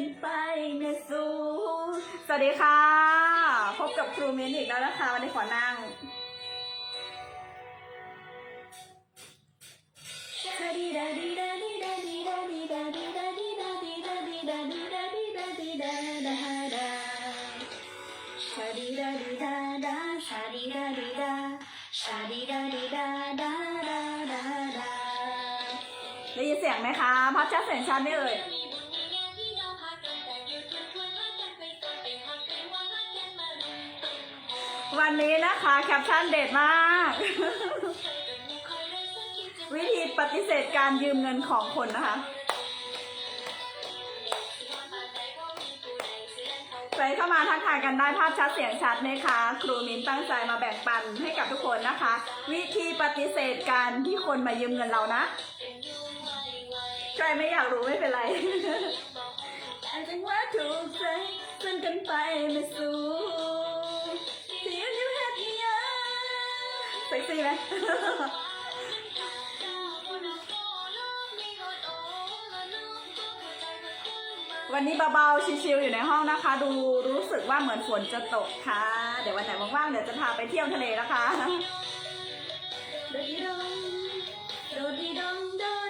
กันไปนะสูสวัสดีค่ะ พบกับครูเมนอีกแล้วนะคะวันนี้ขอนั่งชาดีดาดีดาดาชาดีดาดีดาชาดีดาดีดาดาดาดาดาได้ยินเสียงไหมคะพัดชัดเสียงชัดไหมเอ่ย วันนี้นะคะแคปชั่นเด็ดมาก วิธีปฏิเสธการยืมเงินของคนนะคะใครเข้ามาทักทายกันได้ภาพชัดเสียงชัดไหมคะ ครูมิ้นตั้งใจมาแบ่งปันให้กับทุกคนนะคะ วิธีปฏิเสธการที่คนมายืมเงินเรานะใครไม่อยากรู้ไม่เป็นไรแต่จังว่าถูกใจจนกันไปไม่สู้ เซ็กซี่ไหมวันนี้เบาๆ ชิวๆอยู่ในห้องนะคะ ดูรู้สึกว่าเหมือนฝนจะตกค่ะ เดี๋ยววันไหนว่างๆ เดี๋ยวจะพาไปเที่ยวทะเลนะคะโดดีดงโดดีดงโด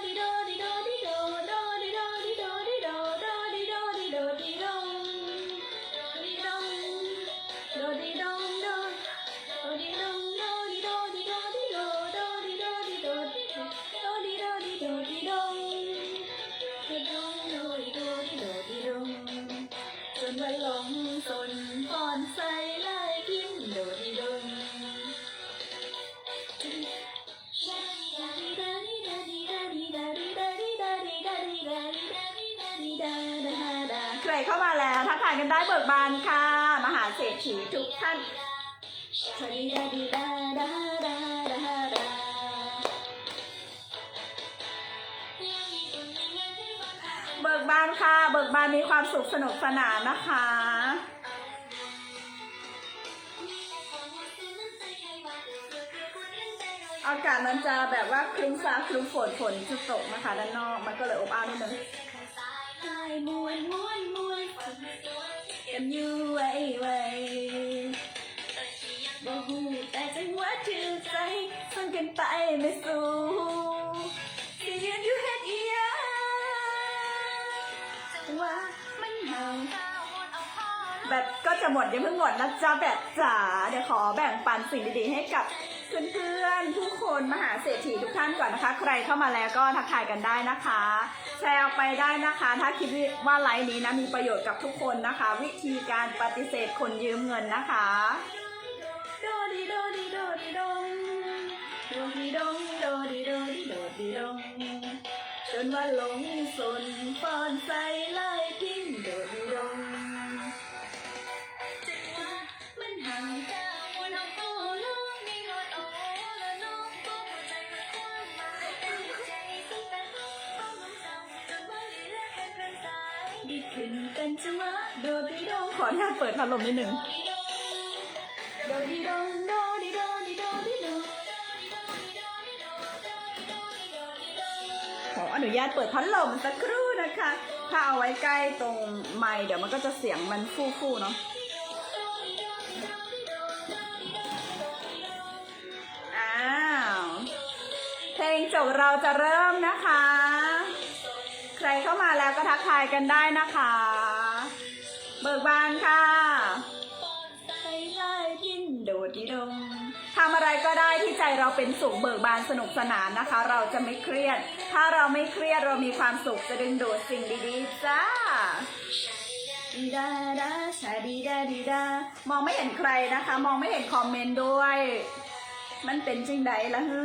ดีโดดี กันได้เบิกบานค่ะ มหาเศรษฐีทุกท่านดาดีดาดีดาดาดาดาดาเบิกบานค่ะ เบิกบานมีความสุขสนุกสนานนะคะอากาศมันจะแบบว่าครึ้มฟ้าครึ้มฝนฝนจะตกนะคะด้านนอก มันก็เลยอบอ้าวนิดนึงมวนมวนมวน กันอยู่ไว้ไว้บ่หูแต่ใจังหวะถือใจส่งกันไปไม่สู้ที่ยืนอยู่เฮ็ดอีหยังว่ามันเห่าแบตก็จะหมดยังเพิ่งหมดนะจ๊ะแบตจ๋าเดี๋ยวขอแบ่งปันสิ่งดีๆให้กับ เพื่อนๆทุกคนมหาเศรษฐีทุกท่านก่อนนะคะ ใครเข้ามาแล้วก็ทักทายกันได้นะคะ แชร์ออกไปได้นะคะ ถ้าคิดว่าไลฟ์นี้นะมีประโยชน์กับทุกคนนะคะ วิธีการปฏิเสธคนยืมเงินนะคะโดดีโดดีโดดีดงโดดีดงโดดีโดดีโดดีดงจนว่าหลงสนฟอนใส ดีขึ้นกันจังวะโดดีดขออนุญาตเปิดพัดลมนิดหนึ่งโดดีดโดดีโดดีโดดีโดขออนุญาตเปิดพัดลมสักครู่นะคะ ถ้าเอาไว้ใกล้ตรงไมค์เดี๋ยวมันก็จะเสียงมันฟู่ๆเนาะอ้าวเพลงจบเราจะเริ่มนะคะ ใครเข้ามาแล้วก็ทักทายกันได้นะคะ เบิกบานค่ะไปไล่ทิ้นโดดดีดงทำอะไรก็ได้ที่ใจเราเป็นสุขเบิกบานสนุกสนานนะคะ เราจะไม่เครียด ถ้าเราไม่เครียดเรามีความสุขจะดึงดูดสิ่งดีๆจ้าดีดาดาชาดีดาดีดามองไม่เห็นใครนะคะ มองไม่เห็นคอมเมนต์ด้วย มันเป็นจริงใดละฮึ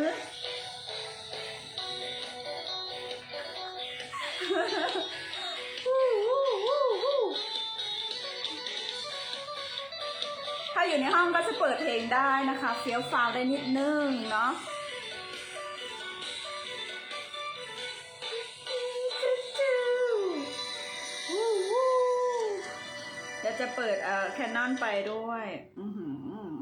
ถ้าอยู่ในห้องก็จะเปิดเพลงได้นะคะเฟี้ยวฟ้าวได้นิดนึงเนาะเดี๋ยวจะเปิดเอ่อแคนนอนไปด้วยอือหือ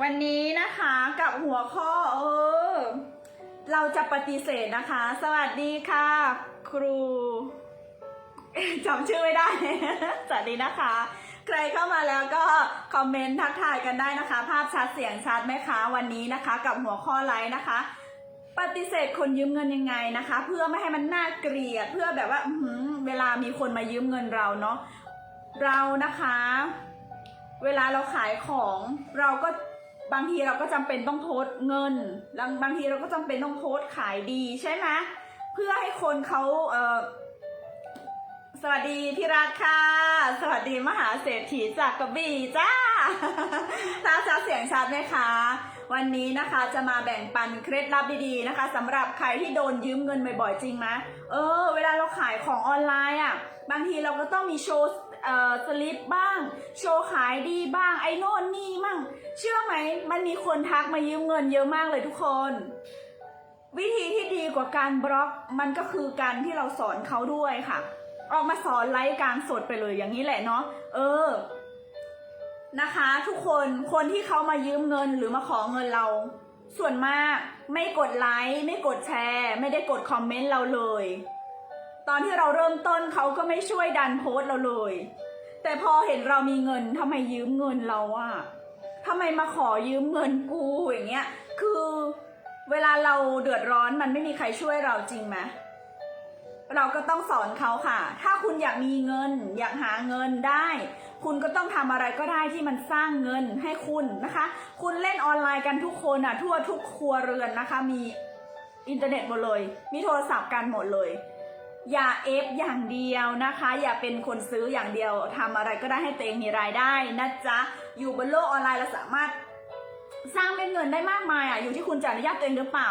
วันนี้นะคะกับหัวข้อเออ เราจะปฏิเสธนะคะ สวัสดีค่ะ ครูจำชื่อไม่ได้ สวัสดีนะคะ ใครเข้ามาแล้วก็คอมเมนต์ทักทายกันได้นะคะ ภาพชัดเสียงชัดไหมคะ วันนี้นะคะ กับหัวข้อไลฟ์นะคะ ปฏิเสธคนยืมเงินยังไงนะคะ เพื่อไม่ให้มันน่าเกลียดเพื่อแบบว่าเวลามีคนมายืมเงินเราเนาะเรานะคะ เวลาเราขายของเราก็ บางทีเราก็จำเป็นต้องโพสเงิน บางบางทีเราก็จำเป็นต้องโพสขายดีใช่ไหมเพื่อให้คนเขาเออสวัสดีพี่รักค่ะ สวัสดีมหาเศรษฐีจากกระบี่จ้าถ้าจะเสียงชัดไหมคะ วันนี้นะคะจะมาแบ่งปันเคล็ดลับดีๆนะคะสำหรับใครที่โดนยืมเงินบ่อยๆจริงไหมเออ เวลาเราขายของออนไลน์อะ บางทีเราก็ต้องมีโชว์สลิปบ้าง โชว์ขายดีบ้าง ไอ้โน่นนี่มั่ง เชื่อไหมมันมีคนทักมายืมเงินเยอะมากเลยทุกคน วิธีที่ดีกว่าการบล็อกมันก็คือการที่เราสอนเขาด้วยค่ะ ออกมาสอนไลฟ์กางสดไปเลยอย่างนี้แหละเนาะเออ นะคะ ทุกคนคนที่เขามายืมเงินหรือมาขอเงินเรา ส่วนมากไม่กดไลค์ไม่กดแชร์ ไม่ได้กดคอมเมนต์เราเลย ตอนที่เราเริ่มต้นเขาก็ไม่ช่วยดันโพสต์เราเลย แต่พอเห็นเรามีเงินทำไมยืมเงินเราอะ ทำไมมาขอยืมเงินกูอย่างเงี้ย คือเวลาเราเดือดร้อนมันไม่มีใครช่วยเราจริงไหมเราก็ต้องสอนเขาค่ะ ถ้าคุณอยากมีเงิน อยากหาเงินได้ คุณก็ต้องทำอะไรก็ได้ที่มันสร้างเงินให้คุณนะคะ คุณเล่นออนไลน์กันทุกคนอะ ทั่วทุกครัวเรือนนะคะ มีอินเทอร์เน็ตหมดเลย มีโทรศัพท์กันหมดเลย อย่าเอฟอย่างเดียวนะคะ อย่าเป็นคนซื้ออย่างเดียวทำอะไรก็ได้ให้ตัวเองมีรายได้นะจ๊ะ อยู่บนโลกออนไลน์เราสามารถสร้างเป็นเงินได้มากมายอะอยู่ที่คุณจะอนุญาตตัวเองหรือเปล่า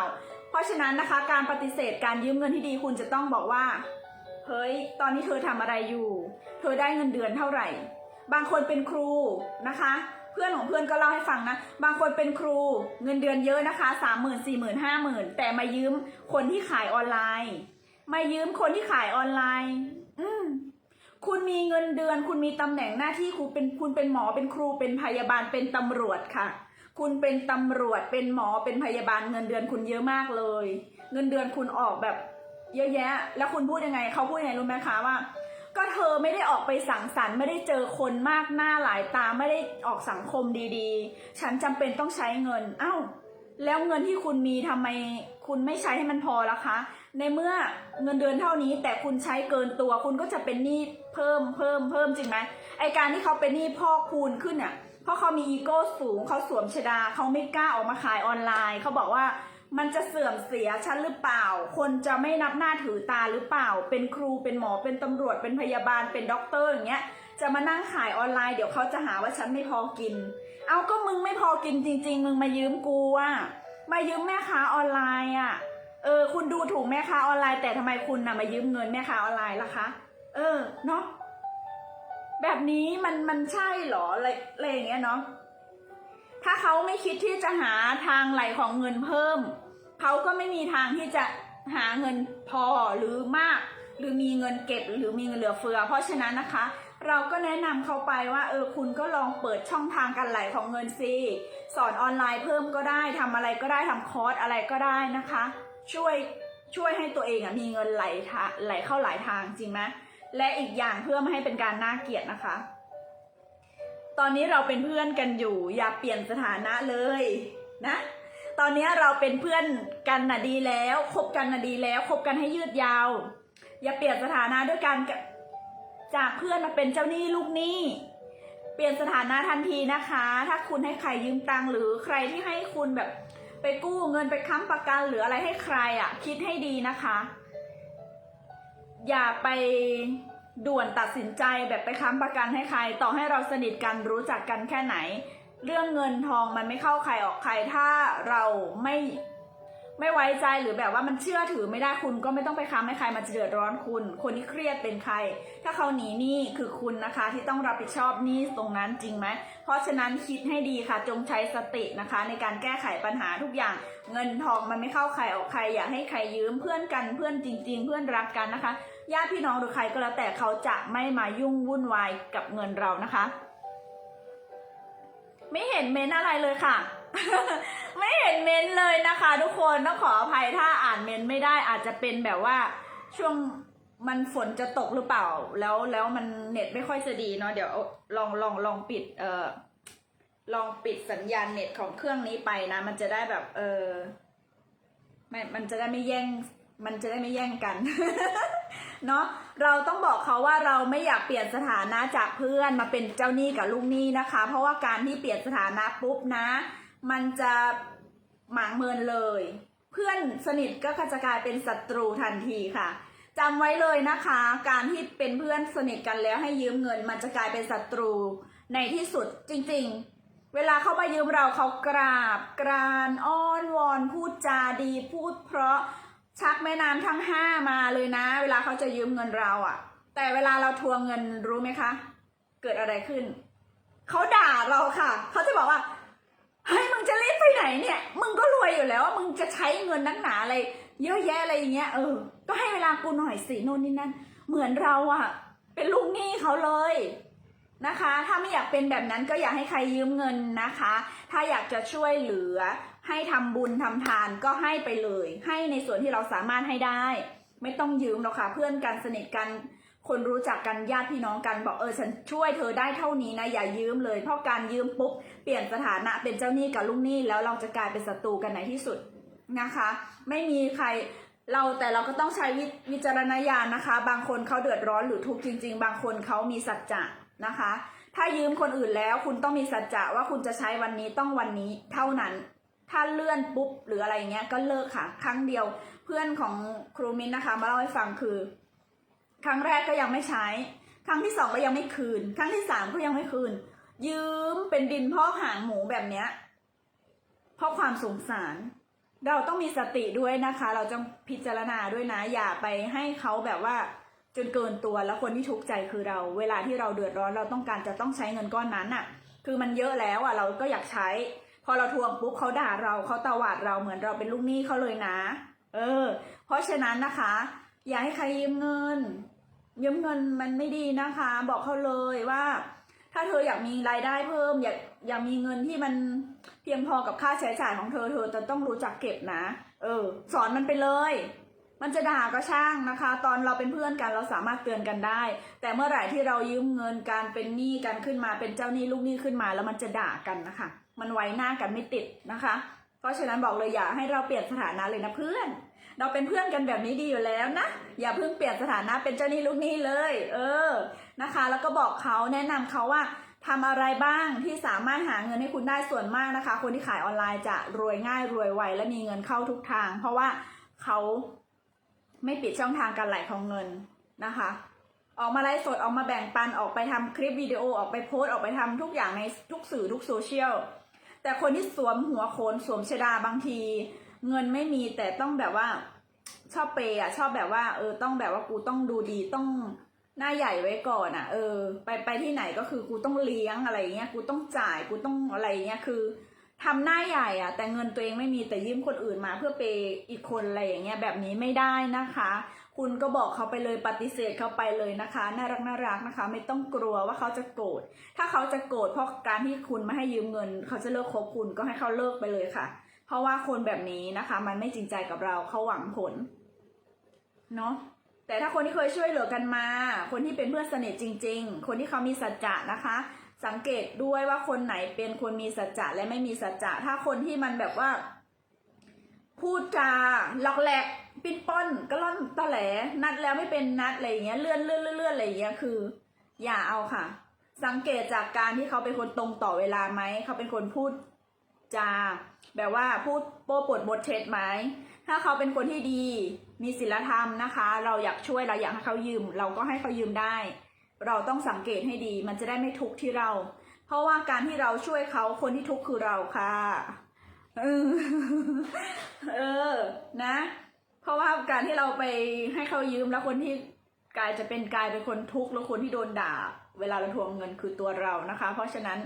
เพราะฉะนั้นนะคะ การปฏิเสธการยืมเงินที่ดีคุณจะต้องบอกว่าเฮ้ยตอนนี้เธอทำอะไรอยู่ เธอได้เงินเดือนเท่าไหร่ บางคนเป็นครูนะคะ เพื่อนของเพื่อนก็เล่าให้ฟังนะ บางคนเป็นครูเงินเดือนเยอะนะคะสามหมื่นสี่หมื่นห้าหมื่นแต่มายืมคนที่ขายออนไลน์ มายืมคนที่ขายออนไลน์ คุณมีเงินเดือน คุณมีตำแหน่งหน้าที่คุณเป็นคุณเป็นหมอเป็นครูเป็นพยาบาลเป็นตำรวจค่ะ คุณเป็นตำรวจเป็นหมอเป็นพยาบาลเงินเดือนคุณเยอะมากเลย เงินเดือนคุณออกแบบ เยอะแยะ แล้วคุณพูดยังไงเขาพูดยังไงรู้ไหมคะว่า ก็เธอไม่ได้ออกไปสังสรรค์ไม่ได้เจอคนมากหน้าหลายตาไม่ได้ออกสังคมดีๆ ฉันจำเป็นต้องใช้เงินเอ้าแล้วเงินที่คุณมีทำไมคุณไม่ใช้ให้มันพอละคะ ในเมื่อเงินเดือนเท่านี้แต่คุณใช้เกินตัวคุณก็จะเป็นหนี้ เพิ่มเพิ่มเพิ่มจริงไหมไอการที่เขาเป็นหนี้พอกคูณขึ้นเนี่ยเพราะเขามีอีโก้สูงเขาสวมชดาเขาไม่กล้าออกมาขายออนไลน์เขาบอกว่ามันจะเสื่อมเสียฉันหรือเปล่า คนจะไม่นับหน้าถือตาหรือเปล่า เป็นครูเป็นหมอเป็นตำรวจเป็นพยาบาลเป็นด็อกเตอร์อย่างเงี้ย จะมานั่งขายออนไลน์เดี๋ยวเขาจะหาว่าฉันไม่พอกิน เอาก็มึงไม่พอกินจริง ๆ มึงมายืมกูอะมายืมแม่ค้าออนไลน์อะเออ คุณดูถูกแม่ค้าออนไลน์แต่ทำไมคุณน่ะมายืมเงินแม่ค้าออนไลน์ล่ะคะ เออ เนาะแบบนี้มันมันใช่เหรออะไรอะไรอย่างเงี้ยเนาะถ้าเขาไม่คิดที่จะหาทางไหลของเงินเพิ่ม เขาก็ไม่มีทางที่จะหาเงินพอหรือมาก หรือมีเงินเก็บหรือมีเงินเหลือเฟือ เพราะฉะนั้นนะคะ เราก็แนะนำเขาไปว่าเออคุณก็ลองเปิดช่องทางการไหลของเงินสิสอนออนไลน์เพิ่มก็ได้ทำอะไรก็ได้ทำคอร์สอะไรก็ได้นะคะ ช่วยช่วยให้ตัวเองอะมีเงินไหลทาไหลเข้าหลายทางจริงไหม และอีกอย่างเพื่อไม่ให้เป็นการน่าเกลียดนะคะ ตอนนี้เราเป็นเพื่อนกันอยู่ อย่าเปลี่ยนสถานะเลยนะ ตอนนี้เราเป็นเพื่อนกันน่ะดีแล้วคบกันน่ะดีแล้วคบกันให้ยืดยาว อย่าเปลี่ยนสถานะด้วยการจากเพื่อนมาเป็นเจ้าหนี้ลูกหนี้เปลี่ยนสถานะทันทีนะคะ ถ้าคุณให้ใครยืมตังหรือใครที่ให้คุณแบบไปกู้เงินไปค้ำประกันหรืออะไรให้ใครอะ่ะ คิดให้ดีนะคะ อย่าไปด่วนตัดสินใจแบบไปค้ำประกันให้ใคร ต่อให้เราสนิทกันรู้จักกันแค่ไหน เรื่องเงินทองมันไม่เข้าใครออกใครถ้าเราไม่ ไม่ไว้ใจหรือแบบว่ามันเชื่อถือไม่ได้คุณก็ไม่ต้องไปค้ำให้ใครมันจะเดือดร้อนคุณ คนที่เครียดเป็นใคร ถ้าเขาหนีหนี้คือคุณนะคะที่ต้องรับผิดชอบหนี้ตรงนั้นจริงไหม เพราะฉะนั้นคิดให้ดีค่ะจงใช้สตินะคะ ในการแก้ไขปัญหาทุกอย่าง เงินทองมันไม่เข้าใครออกใคร อย่าให้ใครยืมเพื่อนกันเพื่อนจริง ๆ เพื่อนรักกันนะคะญาติพี่น้องหรือใครก็แล้วแต่เขาจะไม่มายุ่งวุ่นวายกับเงินเรานะคะ ไม่เห็นเมนอะไรเลยค่ะ ไม่เห็นเมนเลยนะคะ ทุกคนต้องขออภัยถ้าอ่านเมนไม่ได้อาจจะเป็นแบบว่าช่วงมันฝนจะตกหรือเปล่า แล้วแล้วมันเน็ตไม่ค่อยจะดีเนาะเดี๋ยวลองลองลองปิดเอ่อลองปิดสัญญาณเน็ตของเครื่องนี้ไปนะ มันจะได้แบบเออไม่มันจะได้ไม่แย่ง มันจะได้ไม่แย่งกัน เนาะเราต้องบอกเขาว่าเราไม่อยากเปลี่ยนสถานะจากเพื่อนมาเป็นเจ้าหนี้กับลูกหนี้นะคะ เพราะว่าการที่เปลี่ยนสถานะปุ๊บนะ มันจะหมางเมินเลย เพื่อนสนิทก็จะกลายเป็นศัตรูทันทีค่ะจำไว้เลยนะคะ การที่เป็นเพื่อนสนิทกันแล้วให้ยืมเงิน มันจะกลายเป็นศัตรูในที่สุดจริงๆ เวลาเขามายืมเราเขากราบ กรานอ้อนวอนพูดจาดีพูดเพราะชักแม่น้ำทั้งห้ามาเลยนะ เวลาเขาจะยืมเงินเราอะ่ะ แต่เวลาเราทวงเงินรู้ไหมคะ เกิดอะไรขึ้น เขาด่าเราค่ะ เขาจะบอกว่า เฮ้ยมึงจะรีบไปไหนเนี่ย มึงก็รวยอยู่แล้ว มึงจะใช้เงินนักหนาอะไร เยอะแยะอะไรอย่างเงี้ยเออ ก็ให้เวลากูหน่อยสิโน่นนี่นั่น เหมือนเราอะเป็นลูกหนี้เขาเลยนะคะ ถ้าไม่อยากเป็นแบบนั้นก็อยากให้ใครยืมเงินนะคะ ถ้าอยากจะช่วยเหลือ ให้ทำบุญทำทานก็ให้ไปเลย ให้ในส่วนที่เราสามารถให้ได้ ไม่ต้องยืมหรอกค่ะ เพื่อนกันสนิทกัน คนรู้จักกันญาติพี่น้องกันบอกเออฉันช่วยเธอได้เท่านี้นะอย่ายืมเลย เพราะการยืมปุ๊บเปลี่ยนสถานะเป็นเจ้าหนี้กับลูกหนี้แล้วเราจะกลายเป็นศัตรูกันในที่สุดนะคะ ไม่มีใครเราแต่เราก็ต้องใช้วิวจารณญาณนะคะ บางคนเขาเดือดร้อนหรือทุกข์จริง ๆ บางคนเขามีสัจจะนะคะ ถ้ายืมคนอื่นแล้วคุณต้องมีสัจจะว่าคุณจะใช้วันนี้ต้องวันนี้เท่านั้น ถ้าเลื่อนปุ๊บหรืออะไรเงี้ยก็เลิกค่ะ ครั้งเดียวเพื่อนของครูมินนะคะ มาเล่าให้ฟังคือ ครั้งแรกก็ยังไม่ใช้ ครั้งที่สองก็ยังไม่คืน ครั้งที่สามก็ยังไม่คืน ยืมเป็นดินพอกหางหมูแบบเนี้ยเพราะความสงสาร เราต้องมีสติด้วยนะคะ เราต้องพิจารณาด้วยนะ อย่าไปให้เขาแบบว่าจนเกินตัวแล้วคนที่ทุกข์ใจคือเรา เวลาที่เราเดือดร้อนเราต้องการจะต้องใช้เงินก้อนนั้นน่ะ คือมันเยอะแล้วอะเราก็อยากใช้ พอเราทวงปุ๊บเขาด่าเราเขาตวาดเราเหมือนเราเป็นลูกหนี้เขาเลยนะ เออ เพราะฉะนั้นนะคะ อย่าให้ใครยืมเงิน ยืมเงินมันไม่ดีนะคะ บอกเขาเลยว่า ถ้าเธออยากมีรายได้เพิ่ม อยากอยากมีเงินที่มันเพียงพอกับค่าใช้จ่ายของเธอเธอจะต้องรู้จักเก็บนะ เออ สอนมันไปเลย มันจะด่าก็ช่างนะคะ ตอนเราเป็นเพื่อนกันเราสามารถเตือนกันได้ แต่เมื่อไหร่ที่เรายืมเงินการเป็นหนี้กันขึ้นมาเป็นเจ้าหนี้ลูกหนี้ขึ้นมา แล้วมันจะด่ากันนะคะ มันไว้หน้ากันไม่ติดนะคะ เพราะฉะนั้นบอกเลยอย่าให้เราเปลี่ยนสถานะเลยนะเพื่อน เราเป็นเพื่อนกันแบบนี้ดีอยู่แล้วนะ อย่าเพิ่งเปลี่ยนสถานะเป็นเจ้าหนี้ลูกหนี้เลย เออนะคะ แล้วก็บอกเขาแนะนำเขาว่าทำอะไรบ้างที่สามารถหาเงินให้คุณได้ส่วนมากนะคะ คนที่ขายออนไลน์จะรวยง่ายรวยไวและมีเงินเข้าทุกทาง เพราะว่าเขาไม่ปิดช่องทางการไหลของเงินนะคะ ออกมาไลฟ์สดออกมาแบ่งปันออกไปทำคลิปวิดีโอออกไปโพสต์ออกไปทำทุกอย่างในทุกสื่อทุกโซเชียลแต่คนที่สวมหัวโขนสวมชดาบางที เงินไม่มีแต่ต้องแบบว่า ชอบเปย์อะ ชอบแบบว่า เออ ต้องแบบว่ากูต้องดูดีต้องหน้าใหญ่ไว้ก่อนอะ เออ ไปไปที่ไหนก็คือกูต้องเลี้ยงอะไรเงี้ยกูต้องจ่ายกูต้องอะไรเงี้ยคือทำหน้าใหญ่อะแต่เงินตัวเองไม่มีแต่ยืมคนอื่นมาเพื่อเปย์อีกคนอะไรอย่างเงี้ยแบบนี้ไม่ได้นะคะ คุณก็บอกเขาไปเลยปฏิเสธเขาไปเลยนะคะ น่ารักน่ารักนะคะ ไม่ต้องกลัวว่าเขาจะโกรธถ้าเขาจะโกรธเพราะการที่คุณไม่ให้ยืมเงิน เขาจะเลิกคบคุณก็ให้เขาเลิกไปเลยค่ะ เพราะว่าคนแบบนี้นะคะ มันไม่จริงใจกับเราเขาหวังผลเนาะแต่ถ้าคนที่เคยช่วยเหลือกันมา คนที่เป็นเพื่อนสนิทจริง ๆ คนที่เขามีสัจจะนะคะ สังเกตด้วยว่าคนไหนเป็นคนมีสัจจะและไม่มีสัจจะถ้าคนที่มันแบบว่า พูดจาหลอกแหลกปิ้นป้อนก็ล่อนตอแหลนัดแล้วไม่เป็นนัดอะไรอย่างเงี้ยเลื่อนเลื่อนเลื่อนเลื่อนอะไรอย่างเงี้ยคือ อย่าเอาค่ะ สังเกตจากการที่เขาเป็นคนตรงต่อเวลาไหมเขาเป็นคนพูด จา แบบว่าพูดโป้ปวดบทเท็จไหม ถ้าเขาเป็นคนที่ดี มีศีลธรรมนะคะ เราอยากช่วยเราอยากให้เขายืม เราก็ให้เขายืมได้ เราต้องสังเกตให้ดี มันจะได้ไม่ทุกข์ที่เรา เพราะว่าการที่เราช่วยเขาคนที่ทุกข์คือเราค่ะเออเออ นะ เพราะว่าการที่เราไปให้เขายืมแล้วคนที่กลายจะเป็นกลายเป็นคนทุกข์แล้วคนที่โดนด่า เวลาเราทวงเงินคือตัวเรานะคะ เพราะฉะนั้น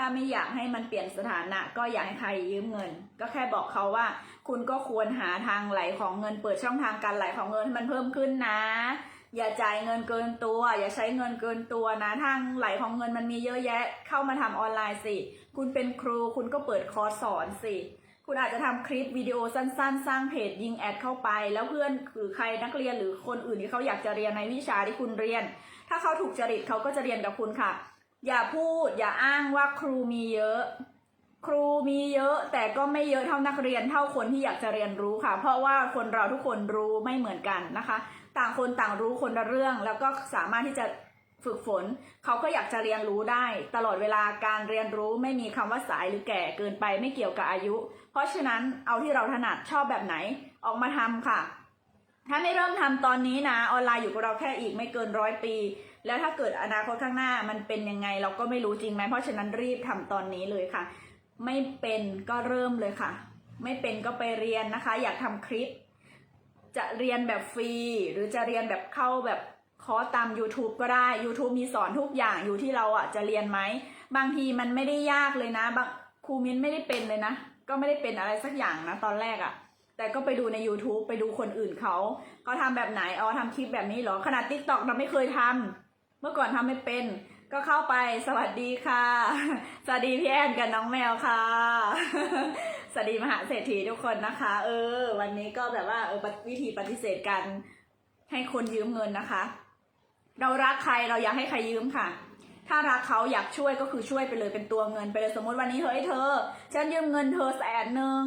ถ้าไม่อยากให้มันเปลี่ยนสถานะ ก็อยากให้ใครยืมเงิน ก็แค่บอกเขาว่า คุณก็ควรหาทางไหลของเงินเปิดช่องทางการไหลของเงินให้มันเพิ่มขึ้นนะ อย่าจ่ายเงินเกินตัว อย่าใช้เงินเกินตัวนะทางไหลของเงินมันมีเยอะแยะ เข้ามาทำออนไลน์สิ คุณเป็นครูคุณก็เปิดคอร์สสอนสิคุณอาจจะทำคลิปวิดีโอสั้นๆ สร้างเพจยิงแอดเข้าไป แล้วเพื่อนหรือใครนักเรียนหรือคนอื่นที่เขาอยากจะเรียนในวิชาที่คุณเรียน ถ้าเขาถูกจริตเขาก็จะเรียนกับคุณค่ะ อย่าพูดอย่าอ้างว่าครูมีเยอะ ครูมีเยอะ แต่ก็ไม่เยอะเท่านักเรียนเท่าคนที่อยากจะเรียนรู้ค่ะ เพราะว่าคนเราทุกคนรู้ไม่เหมือนกันนะคะ ต่างคนต่างรู้คนละเรื่อง แล้วก็สามารถที่จะฝึกฝน เขาก็อยากจะเรียนรู้ได้ ตลอดเวลาการเรียนรู้ไม่มีคำว่าสายหรือแก่เกินไปไม่เกี่ยวกับอายุ เพราะฉะนั้นเอาที่เราถนัดชอบแบบไหนออกมาทำค่ะ ถ้าไม่เริ่มทำตอนนี้นะออนไลน์อยู่กับเราแค่อีกไม่เกินร้อยปี แล้วถ้าเกิดอนาคตข้างหน้ามันเป็นยังไงเราก็ไม่รู้จริงไหมเพราะฉะนั้นรีบทำตอนนี้เลยค่ะ ไม่เป็นก็เริ่มเลยค่ะ ไม่เป็นก็ไปเรียนนะคะ อยากทำคลิป จะเรียนแบบฟรี หรือจะเรียนแบบเข้าแบบคอร์สตาม YouTube ก็ได้ YouTube มีสอนทุกอย่างอยู่ที่เราอะจะเรียนไหม บางทีมันไม่ได้ยากเลยนะบางครูมิ้นไม่ได้เป็นเลยนะ ก็ไม่ได้เป็นอะไรสักอย่างนะตอนแรกอะ แต่ก็ไปดูใน YouTube ไปดูคนอื่นเขาเขาทำแบบไหนอ๋อทำคลิปแบบนี้เหรอ ขนาด TikTok เราไม่เคยทำ เมื่อก่อนทำไม่เป็น ก็เข้าไปสวัสดีค่ะ สวัสดีพี่แอนกับน้องแมวค่ะ สวัสดีมหาเศรษฐีทุกคนนะคะ เออ วันนี้ก็แบบว่าเออวิธีปฏิเสธการให้คนยืมเงินนะคะ เรารักใครเราอยากให้ใครยืมค่ะ ถ้ารักเขาอยากช่วยก็คือช่วยไปเลยเป็นตัวเงินไปเลยสมมติวันนี้เฮ้ยเธอ ฉันยืมเงินเธอแสนหนึ่ง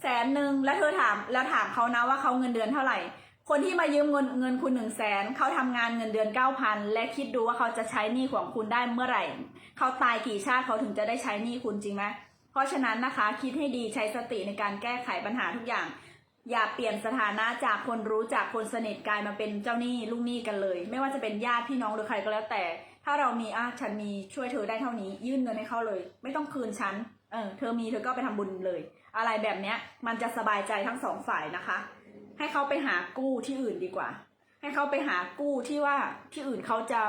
แสนหนึ่งแล้วเธอถามแล้วถามเขานะว่าเขาเงินเดือนเท่าไหร่ คนที่มายืมเงินเงินคุณหนึ่งแสนเขาทำงานเงินเดือนเก้าพันและคิดดูว่าเขาจะใช้หนี้ของคุณได้เมื่อไหร่ เขาตายกี่ชาติเขาถึงจะได้ใช้หนี้คุณจริงไหมเพราะฉะนั้นนะคะคิดให้ดีใช้สติในการแก้ไขปัญหาทุกอย่าง อย่าเปลี่ยนสถานะจากคนรู้จากคนสนิทกลายมาเป็นเจ้าหนี้ลูกหนี้กันเลย ไม่ว่าจะเป็นญาติพี่น้องหรือใครก็แล้วแต่ ถ้าเรามีอะฉันมีช่วยเธอได้เท่านี้ ยื่นเงินให้เขาเลย ไม่ต้องคืนฉันเออเธอมีเธอก็ไปทำบุญเลย อะไรแบบเนี้ยมันจะสบายใจทั้งสองฝ่ายนะคะ ให้เขาไปหากู้ที่อื่นดีกว่า ให้เขาไปหากู้ที่ว่าที่อื่นเขาจะ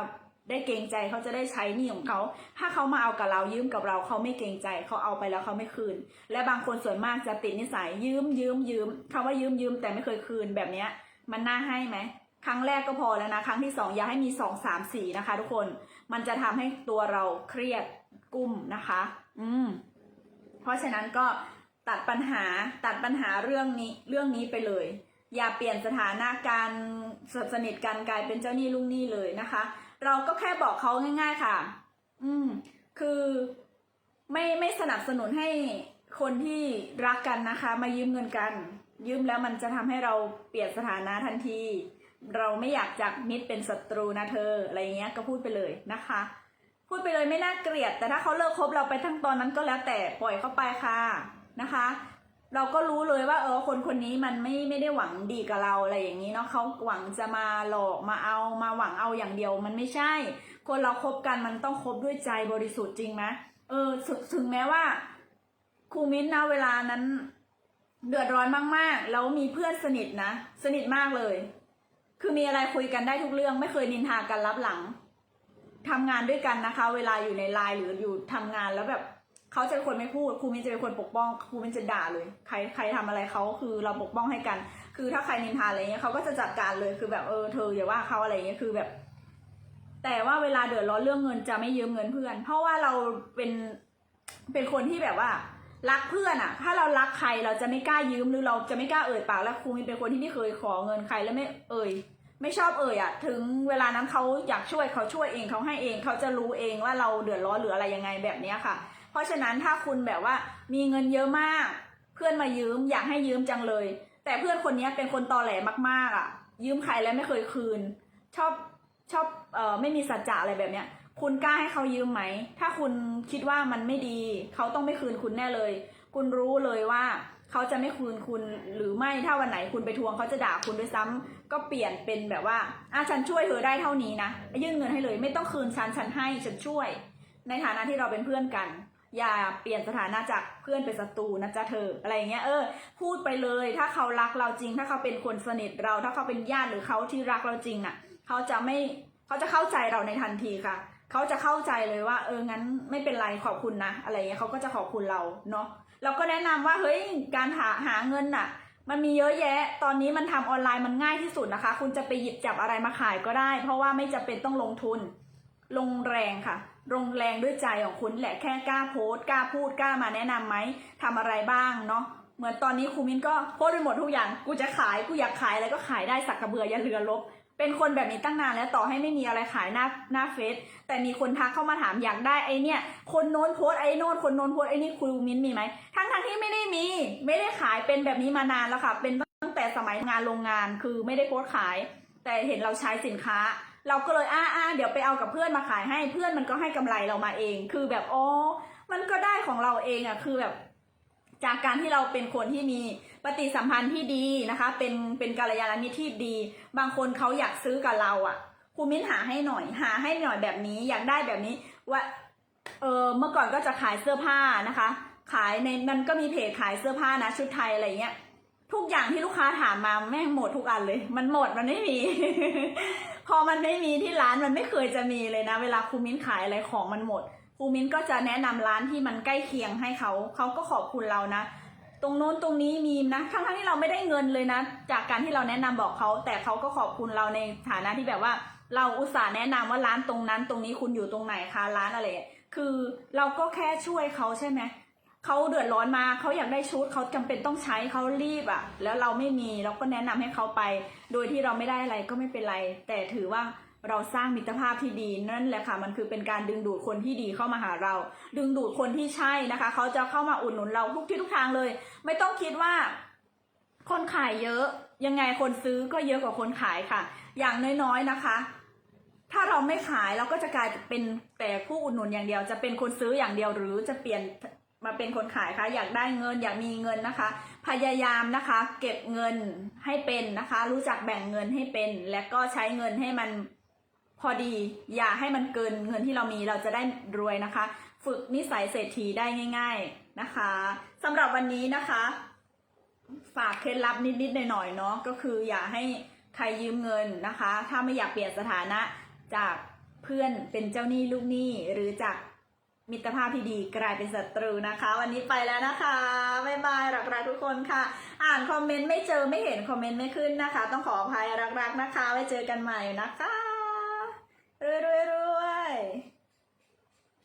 ได้เกรงใจเขาจะได้ใช้หนี้ของเขา ถ้าเขามาเอากับเรายืมกับเราเขาไม่เกรงใจเขาเอาไปแล้วเขาไม่คืน และบางคนส่วนมากจะติดนิสัยยืมยืมยืมคำว่ายืมยืมแต่ไม่เคยคืนแบบเนี้ย มันน่าให้ไหมครั้งแรกก็พอแล้วนะ ครั้งที่สองอย่าให้มีสองสามสี่นะคะ ทุกคน มันจะทำให้ตัวเราเครียดกุ้มนะคะ อืม เพราะฉะนั้นก็ตัดปัญหาตัดปัญหาเรื่องนี้เรื่องนี้ไปเลย อย่าเปลี่ยนสถานะการสนิทกันกลายเป็นเจ้าหนี้ลุงหนี้เลยนะคะ เราก็แค่บอกเขาง่าย ๆค่ะ อืม คือไม่ไม่สนับสนุนให้คนที่รักกันนะคะ มายืมเงินกัน ยืมแล้วมันจะทำให้เราเปลี่ยนสถานะทันที เราไม่อยากจากมิตรเป็นศัตรูนะเธออะไรเงี้ยก็พูดไปเลยนะคะ พูดไปเลยไม่น่าเกลียด แต่ถ้าเขาเลิกคบเราไปทั้งตอนนั้นก็แล้วแต่ปล่อยเขาไปค่ะนะคะ เราก็รู้เลยว่า เออ คนคนนี้มันไม่ไม่ได้หวังดีกับเราอะไรอย่างนี้เนาะเขาหวังจะมาหลอกมาเอามาหวังเอาอย่างเดียวมันไม่ใช่ คนเราคบกันมันต้องคบด้วยใจบริสุทธิ์จริงไหมเออถึงถึงแม้ว่าครูมิ้นท์นะเวลานั้น เดือดร้อนมากๆ แล้วมีเพื่อนสนิทนะสนิทมากเลย คือมีอะไรคุยกันได้ทุกเรื่อง ไม่เคยนินทากันรับหลังทำงานด้วยกันนะคะ เวลาอยู่ในไลน์หรืออยู่ทำงานแล้วแบบ เขาจะเป็นคนไม่พูดครูมินจะเป็นคนปกป้องครูมินจะด่าเลย ใครใครทำอะไรเขาคือเราปกป้องให้กัน คือถ้าใครนินทาอะไรเงี้ยเขาก็จะจัดการเลยคือแบบเออเธออย่าว่าเขาอะไรเงี้ยคือแบบ แต่ว่าเวลาเดือดร้อนเรื่องเงินจะไม่ยืมเงินเพื่อน เพราะว่าเราเป็นเป็นคนที่แบบว่ารักเพื่อนอะถ้าเรารักใครเราจะไม่กล้ายืมหรือเราจะไม่กล้าเอ่ยปากแล้วครูมินเป็นคนที่ไม่เคยขอเงินใครแล้วไม่เอ่ยไม่ชอบเอ่ยอะถึงเวลานั้นเขาอยากช่วยเขาช่วยเองเขาให้เองเขาจะรู้เองว่าเราเดือดร้อนหรืออะไรยังไงแบบเนี้ยค่ะ ราะฉะนั้นถ้าคุณแบบว่ามีเงินเยอะมาก เพื่อนมายืมอยากให้ยืมจังเลย แต่เพื่อนคนนี้เป็นคนตอแหลมากๆอะยืมใครแล้วไม่เคยคืน ชอบชอบเอ่อไม่มีสัจจะอะไรแบบเนี้ยคุณกล้าให้เขายืมไหม ถ้าคุณคิดว่ามันไม่ดี เขาต้องไม่คืนคุณแน่เลย คุณรู้เลยว่าเขาจะไม่คืนคุณหรือไม่ถ้าวันไหนคุณไปทวงเขาจะด่าคุณด้วยซ้ำก็เปลี่ยนเป็นแบบว่าอะฉันช่วยเธอได้เท่านี้นะยื่นเงินให้เลย ไม่ต้องคืนฉันฉันให้ฉันช่วย ในฐานะที่เราเป็นเพื่อนกัน อย่าเปลี่ยนสถานะจากเพื่อนเป็นศัตรูนะจ๊ะเธออะไรอย่างเงี้ยเออ พูดไปเลย ถ้าเขารักเราจริง ถ้าเขาเป็นคนสนิทเรา ถ้าเขาเป็นญาติหรือเขาที่รักเราจริงอะ เขาจะไม่เขาจะเข้าใจเราในทันทีค่ะ เขาจะเข้าใจเลยว่า เอองั้นไม่เป็นไรขอบคุณนะอะไรเงี้ยเขาก็จะขอบคุณเราเนาะเราก็แนะนำว่าเฮ้ยการหาหาเงินน่ะ มันมีเยอะแยะ ตอนนี้มันทำออนไลน์มันง่ายที่สุดนะคะ คุณจะไปหยิบจับอะไรมาขายก็ได้ เพราะว่าไม่จำเป็นต้องลงทุน ลงแรงค่ะ ลงแรงด้วยใจของคุณแหละแค่กล้าโพสต์กล้าพูดกล้ามาแนะนำไหมทำอะไรบ้างเนาะเหมือนตอนนี้ครูมิ้นก็โพสต์ไปหมดทุกอย่างกูจะขายกูอยากขายอะไรก็ขายได้สักกระเบือยันเรือลบเป็นคนแบบนี้ตั้งนานแล้วต่อให้ไม่มีอะไรขายหน้าหน้าเฟซแต่มีคนทักเข้ามาถามอยากได้ไอเนี่ย คนโน้นโพสไอโน้นคนโน้นโพสไอนี่ครูมิ้นมีไหมทั้งทั้งๆที่ไม่ได้มี ไม่ได้ขายเป็นแบบนี้มานานแล้วค่ะ เป็นตั้งแต่สมัยงานโรงงานคือไม่ได้โพสขาย แต่เห็นเราใช้สินค้า เราก็เลยอ่าอาเดี๋ยวไปเอากับเพื่อนมาขายให้เพื่อนมันก็ให้กำไรเรามาเอง คือแบบอ๋อมันก็ได้ของเราเองอะคือแบบจากการที่เราเป็นคนที่มีปฏิสัมพันธ์ที่ดีนะคะ เป็นเป็นกัลยาณมิตรที่ดี บางคนเขาอยากซื้อกับเราอะครูมิ้นหาให้หน่อยหาให้หน่อยแบบนี้อยากได้แบบนี้ว่าเออเมื่อก่อนก็จะขายเสื้อผ้านะคะ ขายในมันก็มีเพจขายเสื้อผ้านะชุดไทยอะไรเงี้ย ทุกอย่างที่ลูกค้าถามมาแม่งหมดทุกอันเลย มันหมดมันไม่มี พอมันไม่มีที่ร้านมันไม่เคยจะมีเลยนะ เวลาครูมิ้นขายอะไรของมันหมดครูมิ้นก็จะแนะนำร้านที่มันใกล้เคียงให้เขาเขาก็ขอบคุณเรานะ ตรงโน้นตรงนี้มีนะทั้งทั้งที่เราไม่ได้เงินเลยนะ จากการที่เราแนะนำบอกเขาแต่เขาก็ขอบคุณเราในฐานะที่แบบว่า เราอุตส่าห์แนะนำว่าร้านตรงนั้น ตรงนี้คุณอยู่ตรงไหนคะร้านอะไรคือเราก็แค่ช่วยเขาใช่ไหม เขาเดือดร้อนมาเขาอยากได้ชุดเขาจำเป็นต้องใช้เขารีบอะแล้วเราไม่มีเราก็แนะนำให้เขาไป โดยที่เราไม่ได้อะไรก็ไม่เป็นไร แต่ถือว่าเราสร้างมิตรภาพที่ดีนั่นแหละค่ะ มันคือเป็นการดึงดูดคนที่ดีเข้ามาหาเรา ดึงดูดคนที่ใช่นะคะ เขาจะเข้ามาอุดหนุนเราทุกที่ทุกทางเลย ไม่ต้องคิดว่า คนขายเยอะ ยังไงคนซื้อก็เยอะกว่าคนขายค่ะ อย่างน้อยๆนะคะ ถ้าเราไม่ขายเราก็จะกลายเป็นแต่ผู้อุดหนุนอย่างเดียว จะเป็นคนซื้ออย่างเดียวหรือจะเปลี่ยน มาเป็นคนขายคะอยากได้เงินอยากมีเงินนะคะ พยายามนะคะ เก็บเงินให้เป็นนะคะ รู้จักแบ่งเงินให้เป็น และก็ใช้เงินให้มันพอดี อย่าให้มันเกินเงินที่เรามีเราจะได้รวยนะคะ ฝึกนิสัยเศรษฐีได้ง่าย ๆนะคะสำหรับวันนี้นะคะ ฝากเคล็ดลับนิดๆหน่อยๆเนาะก็คืออย่าให้ใครยืมเงินนะคะ ถ้าไม่อยากเปลี่ยนสถานะจากเพื่อนเป็นเจ้าหนี้ลูกหนี้หรือจาก มิตรภาพที่ดีกลายเป็นศัตรูนะคะ วันนี้ไปแล้วนะคะบ๊ายบายรักๆทุกคนค่ะ อ่านคอมเมนต์ไม่เจอไม่เห็นคอมเมนต์ไม่ขึ้นนะคะ ต้องขออภัยรักๆนะคะ ไว้เจอกันใหม่นะคะรวยๆๆ